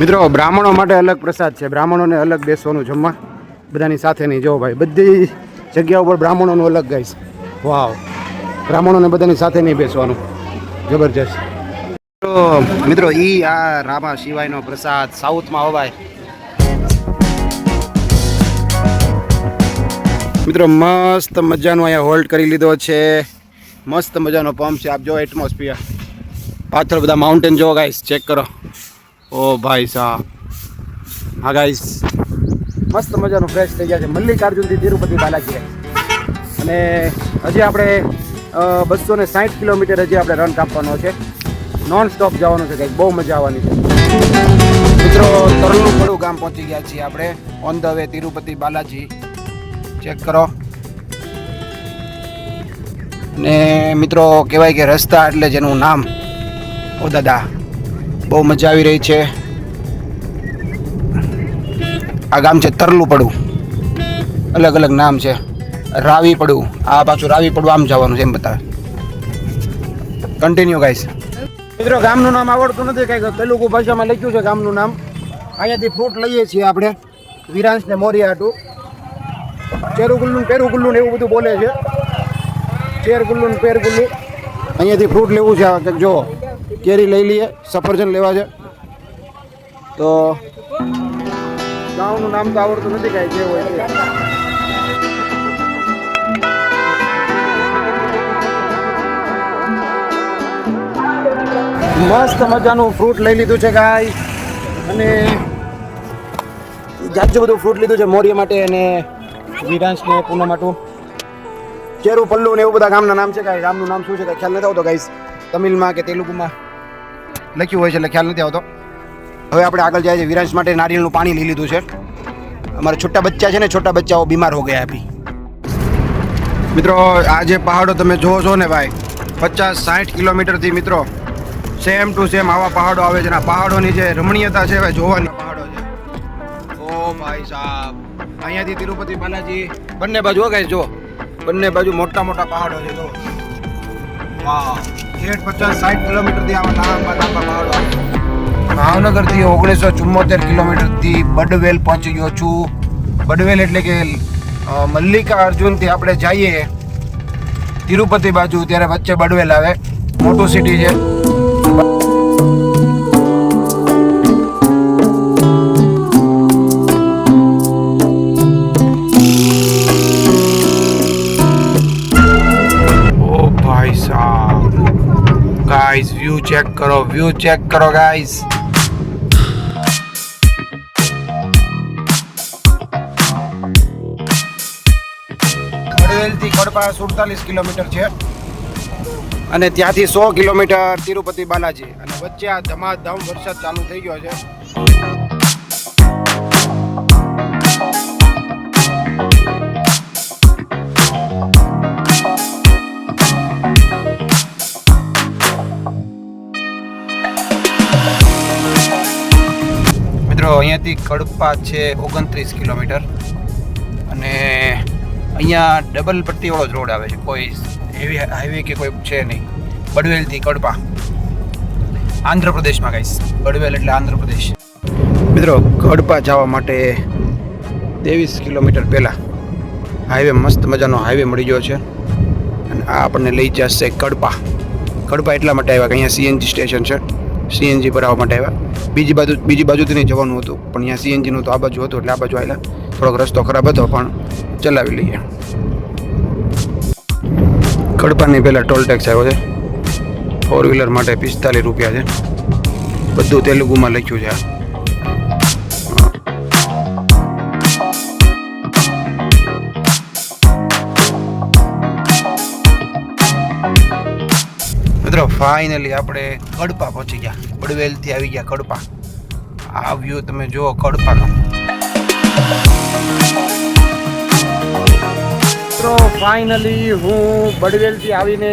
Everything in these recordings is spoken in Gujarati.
મિત્રો, બ્રાહ્મણો માટે અલગ પ્રસાદ છે. બ્રાહ્મણોને અલગ બેસવાનું જમવા. બધાની સાથે નહીં જો ભાઈ, બધી જગ્યા ઉપર બ્રાહ્મણોનું અલગ ગાઈશ વાવ બ્રાહ્મણોને બધાની સાથે નહીં બેસવાનું. જબરજસ્ત. તો મિત્રો, ઈ આ રામા શિવાયનો પ્રસાદ સાઉથમાં હવાય. મિત્રો, મસ્ત મજાનો અહીંયા હોલ્ડ કરી લીધો છે. મસ્ત મજાનો પંપ છે. આપ જો એટમોસ્ફિયર પાછળ બધા માઉન્ટેન જો ગાઈસ ચેક કરો. ઓ ભાઈ સાહેબ હા ગાઈસ મસ્ત મજાનું ફ્રેશ થઈ ગયા છે. મલ્લિકાર્જુનથી તિરુપતિ બાલાજી અને હજી આપણે બસો ને સાઠ કિલોમીટર હજી આપણે રન કાપવાનો છે. નોન સ્ટોપ જવાનું છે કંઈક બહુ મજા આવવાની છે. મિત્રો તરલું પડું ગામ પહોંચી ગયા છીએ આપણે. On the way Tirupati Balaji. Check કરો. ને મિત્રો, કહેવાય કે રસ્તા એટલે જેનું નામ ઓ દાદા. બહુ મજા આવી રહી છે. આ ગામ છે તરલું પડું અલગ અલગ નામ છે. રાવી પડું આ પાછું રાવી પડું આમ જવાનું છે એમ બતાવે. કન્ટિન્યુ ગાઈસ મિત્રો, ગામનું નામ આવડતું નથી કંઈક તેલુગુ ભાષામાં લખ્યું છે ગામનું નામ. અહીંયાથી ફ્રૂટ લઈએ છીએ આપણે. વિરાંશ ને મોરિયાટું ચેરુગુલ્લું પેરુગુલ્લું ને એવું બધું બોલે છે. ચેરગુલ્લું ને પેરગુલ્લું અહીંયાથી ફ્રૂટ લેવું છે જો કેરી લઈ લઈએ, સફરજન લેવા છે. તો ગામનું નામ તો આવડતું નથી કાંઈ, જે હોય મસ્ત મજાનું ફ્રૂટ લઈ લીધું છે ગાય અને જાજુ બધું ફ્રૂટ લીધું છે મોરિયા માટે અને વિરાંશ ને પૂનમ માટું. ચેરુ પલ્લુ ને એવું બધા ગામના નામ છે, કાંઈ ગામનું નામ શું છે, કાંઈ ખ્યાલ નથી આવતો ગાઈસ તમિલમાં કે તેલુગુમાં? લખ્યું હોય છે, એટલે ખ્યાલ નથી આવતો. હવે આપણે આગળ જાય છે, વિરાંશ માટે નારિયેળનું પાણી લઈ લીધું છે. અમારા છોટા બચ્ચા છે ને, છોટા બચ્ચાઓ બીમાર હો ગયા અભી. મિત્રો, આ જે પહાડો તમે જોવો છો ને ભાઈ, પચાસ સાઠ કિલોમીટરથી મિત્રો સેમ ટુ સેમ આવા પહાડો આવે છે આ પહાડોની જે રમણીયતા છે ભાઈ, જોવાની પહાડો છે. ઓ ભાઈ સાહેબ અહીંયાથી તિરુપતિ બાલાજી, બંને બાજુ ગાઈસ જો બંને બાજુ મોટા મોટા પહાડો છે જો ઠેઠ પચાસ સાઠ કિલોમીટરથી આવા લાંબા લાંબા પહાડો. ભાવનગરથી ઓગણીસો ચુમ્મોતેર કિલોમીટરથી બડવેલ પહોંચી ગયો છું. બડવેલ એટલે કે મલ્લિકા અર્જુનથી આપણે જઈએ. તિરુપતિ બાજુ, ત્યારે વચ્ચે બડવેલ આવે. મોટું સિટી છે. વ્યૂ ચેક કરો વ્યૂ ચેક કરો ગાઈસ કડવેલથી કડપા સુડતાલીસ કિલોમીટર છે. અને ત્યાંથી સો કિલોમીટર તિરુપતિ બાલાજી. અને વચ્ચે આ ધમાધમ વરસાદ ચાલુ થઈ ગયો છે. મિત્રો, અહીંયાથી કડપા છે ઓગણત્રીસ કિલોમીટર. અને અહીંયા ડબલ પટ્ટીવાળો જ રોડ આવે છે. કોઈ હેવી હાઈવે કે કોઈ છે નહીં. બડવેલથી કડપા. આંધ્રપ્રદેશમાં ગાઈશ બડવેલ એટલે આંધ્રપ્રદેશ. મિત્રો, કડપા જવા માટે ત્રેવીસ કિલોમીટર પહેલાં હાઈવે મસ્ત મજાનો હાઈવે મળી ગયો છે. અને આ આપણને લઈ જશે કડપા. કડપા એટલા માટે આવ્યા કે અહીંયા સીએનજી સ્ટેશન છે. સીએનજી પર આવવા માટે આવ્યા. બીજી બાજુ, બીજી બાજુથી નહીં જવાનું હતું, પણ અહીંયા સીએનજીનું તો આ બાજુ હતું એટલે આ બાજુ આવેલા. થોડોક રસ્તો ખરાબ હતો, પણ ચલાવી લઈએ. કડપાની પહેલાં ટોલ ટેક્સ આવ્યો છે. ફોર વ્હીલર માટે પિસ્તાલીસ રૂપિયા છે. બધું તેલુગુમાં લખ્યું છે આ. ફાઇનલી આપણે કડપા પહોંચી ગયા. બડવેલથી આવી ગયા કડપા. આ વ્યૂ તમે જુઓ કડપાનો. મિત્રો ફાઇનલી હું બડવેલથી આવીને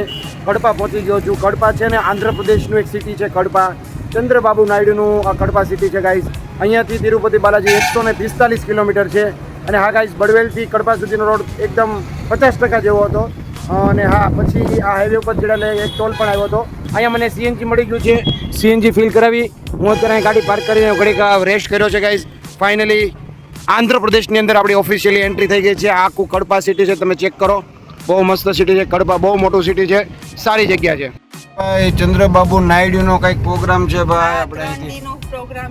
કડપા પહોંચી ગયો છું. કડપા છે ને આંધ્રપ્રદેશનું એક સિટી છે કડપા. ચંદ્રબાબુ નાયડુનું આ કડપા સિટી છે ગાઈસ અહીંયાથી તિરુપતિ બાલાજી એકસો ને પિસ્તાલીસ કિલોમીટર છે. અને હા ગાઈસ બડવેલથી કડપા સુધીનો રોડ એકદમ પચાસ ટકા જેવો હતો. અને હા પછી આ હાઈવે ઉપર ચડેલે એક ટોલ પણ આવ્યો હતો. અહીંયા મને સીએનજી મળી ગયું છે. સીએનજી ફિલ કરાવી. હું અત્યારે અહીં ગાડી પાર્ક કરીને ઘડીક રેસ્ટ કર્યો છે ગાઈઝ ફાઇનલી આંધ્રપ્રદેશની અંદર આપણી ઓફિશિયલી એન્ટ્રી થઈ ગઈ છે. આખું કડપા સિટી છે તમે ચેક કરો. બહુ મસ્ત સિટી છે કડપા બહુ મોટું સિટી છે. સારી જગ્યા છે. ભાઈ ચંદ્રબાબુ નાયડુનો કંઈક પ્રોગ્રામ છે ભાઈ આપણે પ્રોગ્રામ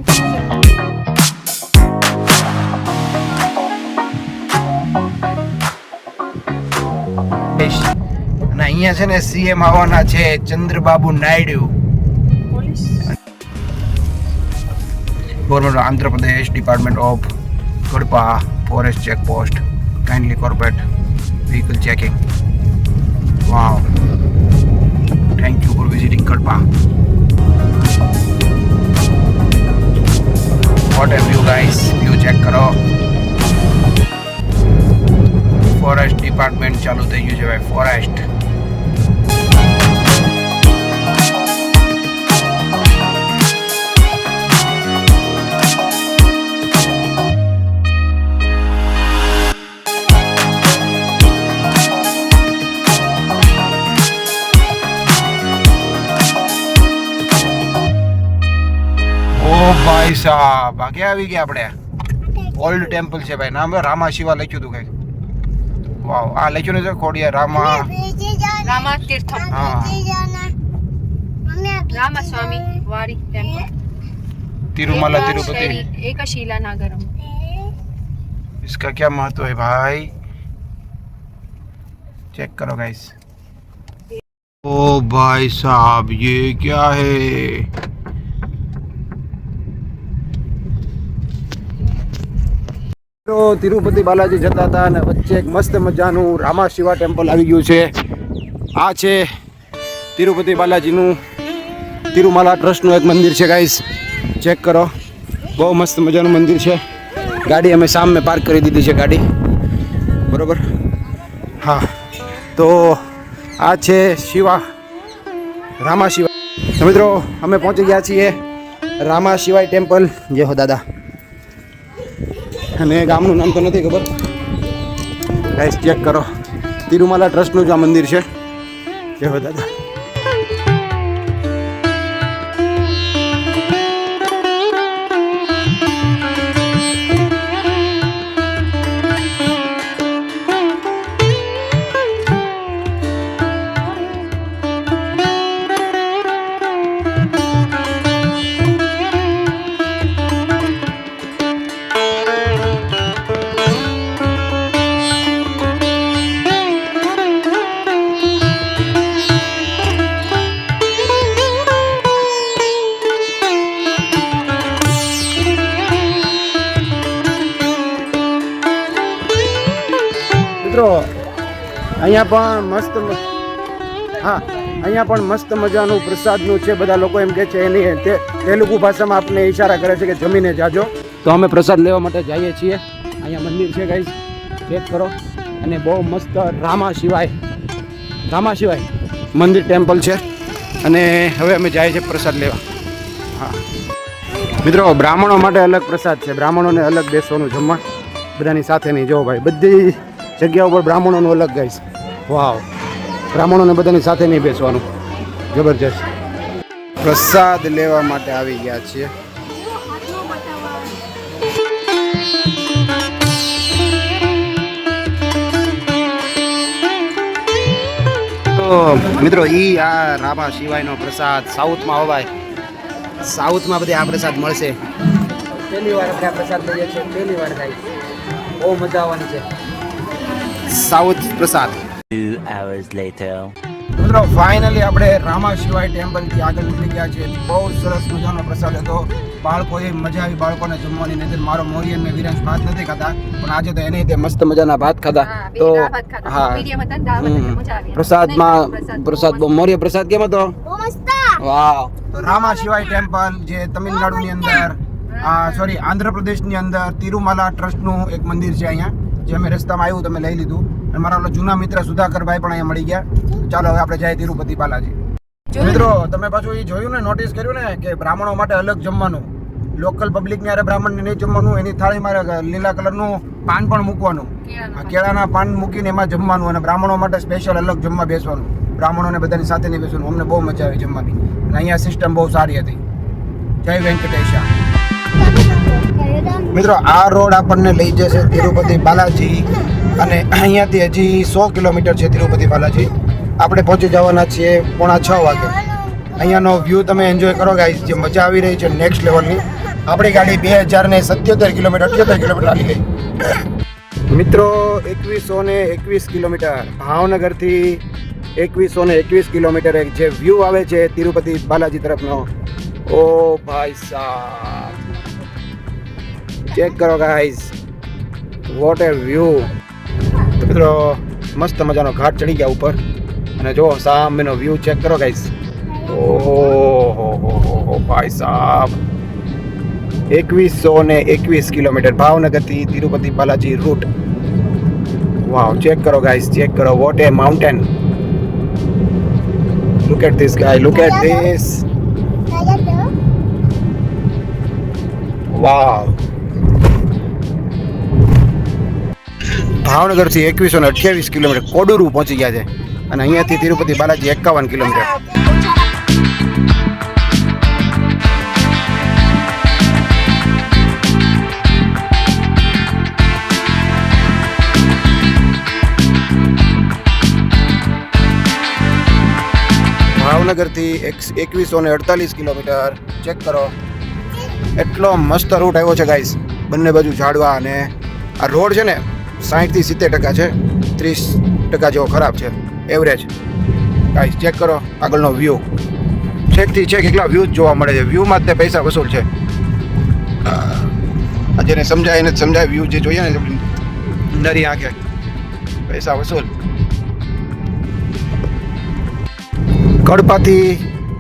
અહીંયા છે ને સીએમ આવવાના છે Chandrababu Naidu. Government Andhra Pradesh department of Kadapa forest check post kindly corporate vehicle checking wow thank you for visiting Kadapa what a view guys view check કરો. ફોરેસ્ટ ડિપાર્ટમેન્ટ ચાલુ થઈ ગયું છે ભાઈ ફોરેસ્ટ ભાઈ સાહેબ આ ક્યાં આવી ગયા આપણે ઓલ્ડ ટેમ્પલ છે ભાઈ નામ રામા શિવા લખ્યું હતું કઈ વાવ આ લખ્યું ને ખોડિયા રામા રામા તીર્થમ હા રામાસ્વામી વાડી ટેમ્પલ तिरुमला तिरुपति एकशीला नागरम इसका क्या महत्व है भाई चेक करो गाइस ओ भाई साहब ये क्या है તો તિરુપતિ બાલાજી જતા હતા અને વચ્ચે એક મસ્ત મજાનું રામા શિવા ટેમ્પલ આવી ગયું છે. આ છે તિરુપતિ બાલાજીનું તિરુમાલા ટ્રસ્ટનું એક મંદિર છે ગાઈસ ચેક કરો. બહુ મસ્ત મજાનું મંદિર છે. ગાડી અમે સામે પાર્ક કરી દીધી છે, ગાડી. બરોબર? હા. તો આ છે શિવા, રામા શિવા. મિત્રો, અમે પહોંચી ગયા છીએ રામા શિવાય ટેમ્પલ. જય હો દાદા. અને ગામનું નામ તો નથી ખબર. ગાઈસ ચેક કરો. તિરુમાલા ટ્રસ્ટનું જ આ મંદિર છે. જય દાદા. અહીંયા પણ મસ્ત હા, અહીંયા પણ મસ્ત મજાનું પ્રસાદનું છે. બધા લોકો એમ કહે છે, એની તે તેલુગુ ભાષામાં આપને ઈશારા કરે છે કે જમીને જાજો. તો અમે પ્રસાદ લેવા માટે જઈએ છીએ. અહીંયા મંદિર છે ગાઈસ ચેક કરો. અને બહુ મસ્ત રામા શિવાય. રામા શિવાય મંદિર ટેમ્પલ છે. અને હવે અમે જઈએ છીએ પ્રસાદ લેવા. હા. મિત્રો, બ્રાહ્મણો માટે અલગ પ્રસાદ છે. બ્રાહ્મણોને અલગ બેસવાનું જમવા. બધાની સાથે નહીં જો ભાઈ, બધી જગ્યા ઉપર બ્રાહ્મણોનું અલગ ગાઈશ વાવ. બ્રાહ્મણોને બધાની સાથે નહીં બેસવાનું. જબરજસ્ત. પ્રસાદ લેવા માટે આવી ગયા છીએ. તો મિત્રો ઈ આ રામા શિવાયનો પ્રસાદ સાઉથમાં અવાય સાઉથમાં બધી આ પ્રસાદ મળશે. પહેલી વાર આપણે આ પ્રસાદ લઈએ છીએ. પહેલી વાર થાય. બહુ મજા આવવાની છે. સાઉથ પ્રસાદ. મિત્રો ફાઇનલી આપણે રામા શિવાય ટેમ્પલથી આગળ નીકળી ગયા છે બહુ સરસ મજાનો પ્રસાદ હતો. બાળકોએ મજા આવી બાળકોને જમવાની નહીં મારો મોરિયન ને વિરાંશ ભાત નથી ખાતા પણ આજે તો એને તે મસ્ત મજાના ભાત ખાધા. તો. હા. ને. પ્રસાદમાં પ્રસાદ પ્રસાદ બહુ. મોર્ય પ્રસાદ કેમ હતો? વાહ તો રામા શિવાય ટેમ્પલ જે તમિલનાડુની અંદર સોરી આંધ્રપ્રદેશની અંદર તિરુમાલા ટ્રસ્ટનું એક મંદિર છે અહીંયા. જે અમે રસ્તામાં આવ્યું તમે લઈ લીધું. અને મારા ઓલા જૂના મિત્ર સુધાકરભાઈ પણ અહીંયા મળી ગયા. ચાલો હવે આપણે જાય તિરુપતિ બાલાજી. મિત્રો તમે પાછું એ જોયું ને નોટિસ કર્યું ને કે બ્રાહ્મણો માટે અલગ જમવાનું. લોકલ પબ્લિક ને બ્રાહ્મણને નહીં જમવાનું એની થાળીમાં લીલા કલરનું પાન પણ મૂકવાનું. કેળાના પાન. મૂકીને એમાં જમવાનું અને બ્રાહ્મણો માટે સ્પેશિયલ અલગ જમવા બેસવાનું. બ્રાહ્મણોને બધાની સાથે નહીં બેસવાનું અમને બહુ મજા આવી જમવાની. અને અહીંયા સિસ્ટમ બહુ સારી હતી. જય વેંકટેશા. મિત્રો, આ રોડ આપણને લઈ જશે તિરુપતિ બાલાજી અને અહીંયાથી હજી સો કિલોમીટર છે તિરુપતિ બાલાજી. આપણે પહોંચી જવાના છીએ પોણા છ વાગે. અહીંયાનો વ્યૂ તમે એન્જોય કરો ગાઈસ જે મજા આવી રહી છે નેક્સ્ટ લેવલની આપણી ગાડી બે હજાર ને સત્યોતેર કિલોમીટર, અઠ્યોતેર કિલોમીટર આવી ગઈ. મિત્રો, એકવીસો ને એકવીસ કિલોમીટર. ભાવનગરથી એકવીસો ને એકવીસ કિલોમીટર જે વ્યૂ આવે છે તિરુપતિ બાલાજી તરફનો. ઓ ભાઈ સાહેબ ચેક કરો ગાઈઝ વોટ એ વ્યૂ તો મિત્રો મસ્ત મજાનો ઘાટ ચડી ગયા ઉપર અને જો સામેનો વ્યૂ ચેક કરો ગાઈઝ ઓહો ભાઈ સાહેબ એકવીસો ને એકવીસ kilometre ભાવનગરથી Tirupati Balaji route wow check કરો ગાઈઝ ચેક કરો what a mountain look at this guy look at this wow ભાવનગરથી એકવીસો ને અઠ્યાવીસ કિલોમીટર કોડુરુ પહોંચી ગયા છે. અને અહીંયાથી તિરુપતિ બાલાજી એકાવન કિલોમીટર. ભાવનગરથી એક એકવીસો ને અડતાલીસ કિલોમીટર. ચેક કરો. એટલો મસ્ત રૂટ આવ્યો છે ગાઈસ બંને બાજુ ઝાડવા અને આ રોડ છે ને સાહીઠથી સિત્તેર ટકા છે, ત્રીસ ટકા જેવો ખરાબ છે એવરેજ ગાઈસ ચેક કરો આગળનો વ્યૂ છેકથી છેક એકલા વ્યૂ જ જોવા મળે છે? વ્યૂમાં જ તે પૈસા વસૂલ છે. જેને સમજાય એને સમજાય વ્યૂ જે જોઈએ ને નરી આંખે. પૈસા વસૂલ. કડપાથી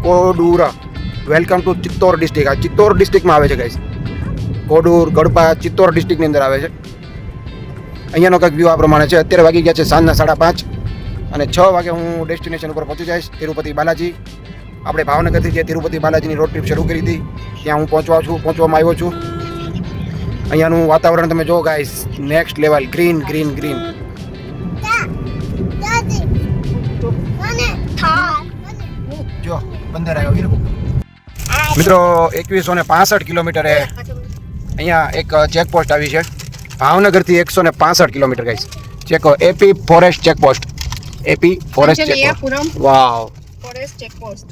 Koduru. Welcome to Chittoor district આ ચિત્તોર ડિસ્ટ્રિક્ટમાં આવે છે ગાઈસ કોડુર ગડપા ચિત્તોર ડિસ્ટ્રિક્ટની અંદર આવે છે. અહીંયાનો કંઈક વ્યૂ આ પ્રમાણે છે. અત્યારે વાગી ગયા છે સાંજના સાડા પાંચ અને છ વાગે હું ડેસ્ટિનેશન ઉપર પહોંચી જઈશ, તિરુપતિ બાલાજી. આપણે ભાવનગરથી જે તિરુપતિ બાલાજીની રોડ ટ્રીપ શરૂ કરી હતી, ત્યાં હું પહોંચવા છું, પહોંચવામાં આવ્યો છું. અહીંયાનું વાતાવરણ તમે જો guys next level green green green જો, બંદર આવ્યો મિત્રો, એકવીસો ને પાસઠ કિલોમીટરે અહીંયા એક ચેકપોસ્ટ આવી છે. ભાવનગરથી એકસો ને પાસઠ કિલોમીટર ગઈ ચેકો AP forest checkpost AP forest checkpost wow forest checkpost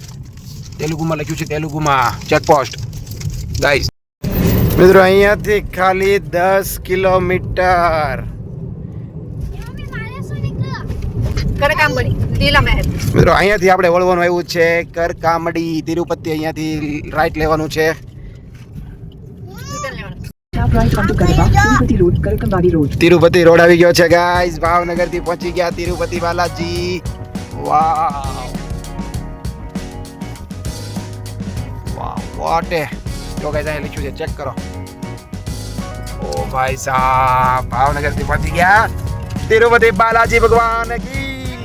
તેલુગુમાં લખ્યું છે તેલુગુમાં ચેકપોસ્ટ ગાઈસ મિત્રો અહીંયાથી ખાલી દસ કિલોમીટર. મિત્રો અહીંયાથી આપણે વળવાનું આવ્યું છે કરકામડી. તિરુપતિ અહીંયાથી રાઈટ લેવાનું છે. તિરુપતિ રોડ આવી ગયો છે ગાઈસ ભાવનગરથી પહોંચી ગયા Tirupati Balaji wow wow what a જો ગાઈસ અહીં લખ્યું છે ચેક કરો ઓ ભાઈ સાહેબ ભાવનગરથી પહોંચી ગયા તિરુપતિ બાલાજી ભગવાન કી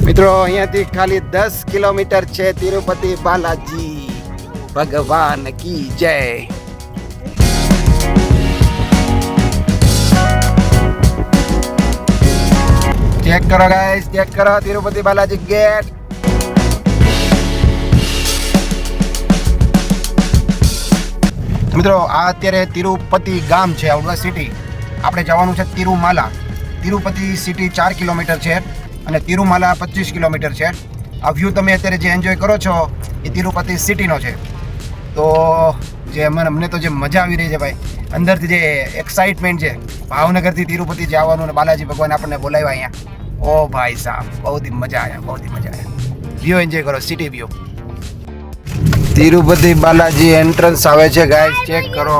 મિત્રો અહીંયાથી ખાલી દસ કિલોમીટર છે તિરુપતિ બાલાજી ભગવાન કી જય. ચેક કરો ગાઈસ ચેક કરો, તિરુપતિ બાલાજી ગેટ મિત્રો, આ અત્યારે તિરુપતિ ગામ છે આઉટવા સિટી આપણે જવાનું છે તિરુમાલા. તિરુપતિ સિટી ચાર કિલોમીટર છે અને તિરુમાલા પચીસ કિલોમીટર છે. આ વ્યૂ તમે અત્યારે જે એન્જોય કરો છો, એ તિરુપતિ સિટીનો છે. તો જે અમને અમને તો જે મજા આવી રહી છે ભાઈ. અંદરથી જે એક્સાઇટમેન્ટ છે. ભાવનગરથી તિરુપતિ જવાનું અને બાલાજી ભગવાન આપણને બોલાવ્યા અહીંયા. ઓ ભાઈ સાહેબ બહુ જ મજા આવ્યા બહુ દી મજા આવ્યા વ્યૂ એન્જોય કરો city view Tirupati Balaji entrance આવે છે ગાઈસ ચેક કરો.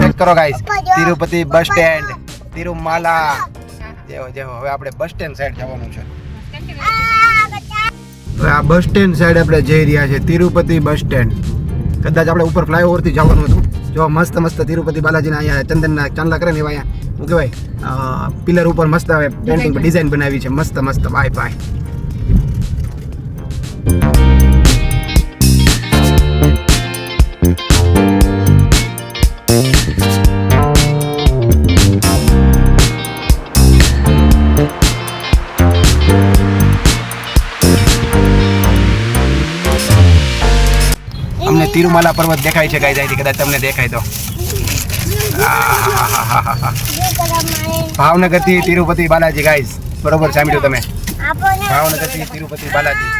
ચેક કરો guys Tirupati bus stand Tirumala. હવે આપણે બસ સ્ટેન્ડ સાઈડ જવાનું છે. હવે આ બસ સ્ટેન્ડ સાઈડ આપણે જઈ રહ્યા છે તિરુપતિ બસ સ્ટેન્ડ કદાચ આપણે ઉપર ફ્લાયઓવરથી જવાનું હતું. જો મસ્ત મસ્ત તિરુપતિ બાલાજીના અહીંયા ચંદનના ચાંદલા કરે ને એવા અહીંયા શું કહેવાય પિલર ઉપર મસ્ત હવે પેન્ટિંગ ડિઝાઇન બનાવી છે. મસ્ત મસ્ત બાય બાય. તિરુમાલા પર્વત દેખાય છે ગાઈઝ અહીંથી કદાચ તમને દેખાય તો. ભાવનગરથી તિરુપતિ બાલાજી ગાઈઝ બરોબર સાંભળ્યું તમે? ભાવનગરથી તિરુપતિ બાલાજી.